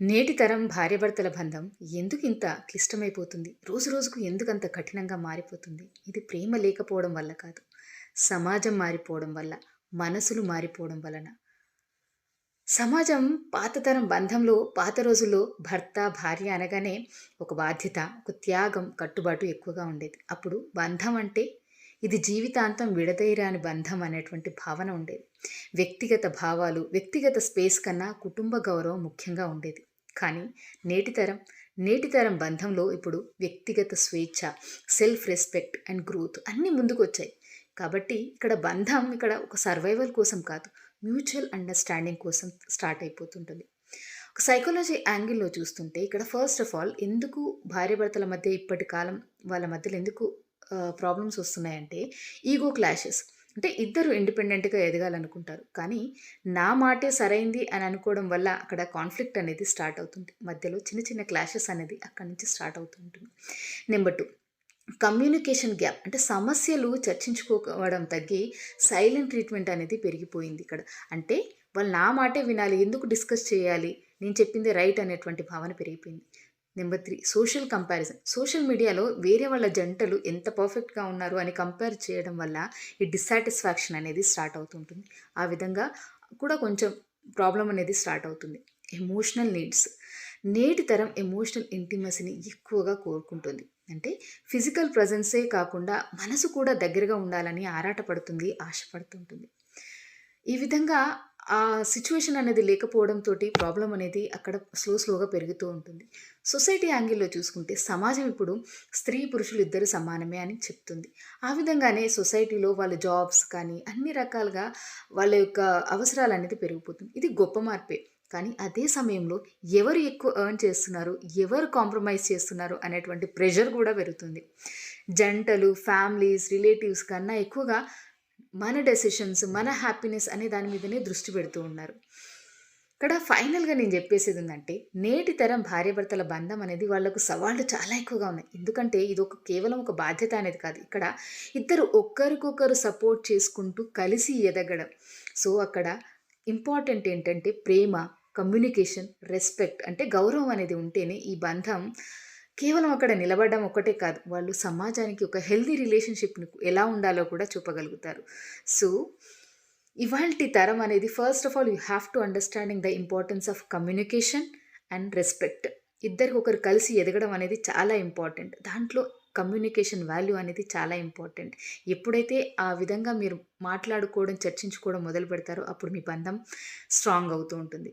నేటి తరం భార్యాభర్తల బంధం ఎందుకు ఇంత క్లిష్టమైపోతుంది? రోజు రోజుకు ఎందుకు అంత కఠినంగా మారిపోతుంది? ఇది ప్రేమ లేకపోవడం వల్ల కాదు. సమాజం మారిపోవడం వల్ల మనసులు మారిపోవడం వలన. సమాజం పాతతరం బంధంలో పాత రోజుల్లో భర్త భార్య అనగానే ఒక బాధ్యత ఒక త్యాగం కట్టుబాటు ఎక్కువగా ఉండేది. అప్పుడు బంధం అంటే ఇది జీవితాంతం విడదీయరాని బంధం అనేటువంటి భావన ఉండేది. వ్యక్తిగత భావాలు వ్యక్తిగత స్పేస్ కన్నా కుటుంబ గౌరవం ముఖ్యంగా ఉండేది. కానీ నేటి తరం బంధంలో ఇప్పుడు వ్యక్తిగత స్వేచ్ఛ సెల్ఫ్ రెస్పెక్ట్ అండ్ గ్రోత్ అన్నీ ముందుకు వచ్చాయి కాబట్టి ఇక్కడ బంధం ఇక్కడ ఒక సర్వైవల్ కోసం కాదు మ్యూచువల్ అండర్స్టాండింగ్ కోసం స్టార్ట్ అయిపోతుంటుంది. ఒక సైకాలజీ యాంగిల్లో చూస్తుంటే ఇక్కడ ఫస్ట్ ఆఫ్ ఆల్ ఎందుకు భార్యాభర్తల మధ్య ఇప్పటి కాలం వాళ్ళ మధ్యలో ఎందుకు ప్రాబ్లమ్స్ వస్తున్నాయంటే ఈగో క్లాషెస్ అంటే ఇద్దరు ఇండిపెండెంట్గా ఎదగాలనుకుంటారు. కానీ నా మాటే సరైంది అని అనుకోవడం వల్ల అక్కడ కాన్ఫ్లిక్ట్ అనేది స్టార్ట్ అవుతుంది. మధ్యలో చిన్న చిన్న క్లాషెస్ అనేది అక్కడి నుంచి స్టార్ట్ అవుతుంటుంది నెంబర్ టూ కమ్యూనికేషన్ గ్యాప్ అంటే సమస్యలు చర్చించుకోవడం తగ్గి సైలెంట్ ట్రీట్మెంట్ అనేది పెరిగిపోయింది ఇక్కడ. అంటే వాళ్ళు నా మాటే వినాలి ఎందుకు డిస్కస్ చేయాలి? నేను చెప్పింది రైట్ అనేటువంటి భావన పెరిగిపోయింది. Number three social comparison. Social మీడియాలో వేరే వాళ్ళ జంటలు ఎంత పర్ఫెక్ట్గా ఉన్నారు అని కంపేర్ చేయడం వల్ల ఈ డిస్సాటిస్ఫాక్షన్ అనేది స్టార్ట్ అవుతుంటుంది. ఆ విధంగా కూడా కొంచెం ప్రాబ్లం అనేది స్టార్ట్ అవుతుంది. Emotional needs. నేటి తరం ఎమోషనల్ ఇంటిమసీని ఎక్కువగా కోరుకుంటుంది. అంటే ఫిజికల్ ప్రజెన్సే కాకుండా మనసు కూడా దగ్గరగా ఉండాలని ఆరాటపడుతుంది ఆశపడుతుంటుంది. ఈ విధంగా ఆ సిచ్యువేషన్ అనేది లేకపోవడంతో ప్రాబ్లం అనేది అక్కడ స్లో స్లోగా పెరుగుతూ ఉంటుంది. సొసైటీ యాంగిల్లో చూసుకుంటే సమాజం ఇప్పుడు స్త్రీ పురుషులు ఇద్దరు సమానమే అని చెప్తుంది. ఆ విధంగానే సొసైటీలో వాళ్ళ జాబ్స్ కానీ అన్ని రకాలుగా వాళ్ళ యొక్క అవసరాలు అనేది పెరిగిపోతుంది. ఇది గొప్ప మార్పే. కానీ అదే సమయంలో ఎవరు ఎక్కువ ఎర్న్ చేస్తున్నారు ఎవరు కాంప్రమైజ్ చేస్తున్నారు అనేటువంటి ప్రెషర్ కూడా పెరుగుతుంది. జంటలు ఫ్యామిలీస్ రిలేటివ్స్ కన్నా ఎక్కువగా మన డెసిషన్స్ మన హ్యాపీనెస్ అనే దాని మీదనే దృష్టి పెడుతూ ఉన్నారు. ఇక్కడ ఫైనల్గా నేను చెప్పేసేది ఏంటంటే నేటి తరం భార్యాభర్తల బంధం అనేది వాళ్ళకు సవాళ్ళు చాలా ఎక్కువగా ఉన్నాయి. ఎందుకంటే ఇది ఒక కేవలం ఒక బాధ్యత అనేది కాదు. ఇక్కడ ఇద్దరు ఒక్కరికొకరు సపోర్ట్ చేసుకుంటూ కలిసి ఎదగడం. సో అక్కడ ఇంపార్టెంట్ ఏంటంటే ప్రేమ కమ్యూనికేషన్ రెస్పెక్ట్ అంటే గౌరవం అనేది ఉంటేనే ఈ బంధం కేవలం అక్కడ నిలబడడం ఒక్కటే కాదు వాళ్ళు సమాజానికి ఒక హెల్దీ రిలేషన్షిప్ని ఎలా ఉండాలో కూడా చూపగలుగుతారు. సో ఇవాల్టి తరం అనేది first of all you have to understanding the importance of communication and respect. ఇద్దరికి ఒకరు కలిసి ఎదగడం అనేది చాలా ఇంపార్టెంట్. దాంట్లో కమ్యూనికేషన్ వాల్యూ అనేది చాలా ఇంపార్టెంట్. ఎప్పుడైతే ఆ విధంగా మీరు మాట్లాడుకోవడం చర్చించుకోవడం మొదలు పెడతారో అప్పుడు మీ బంధం స్ట్రాంగ్ అవుతూ ఉంటుంది.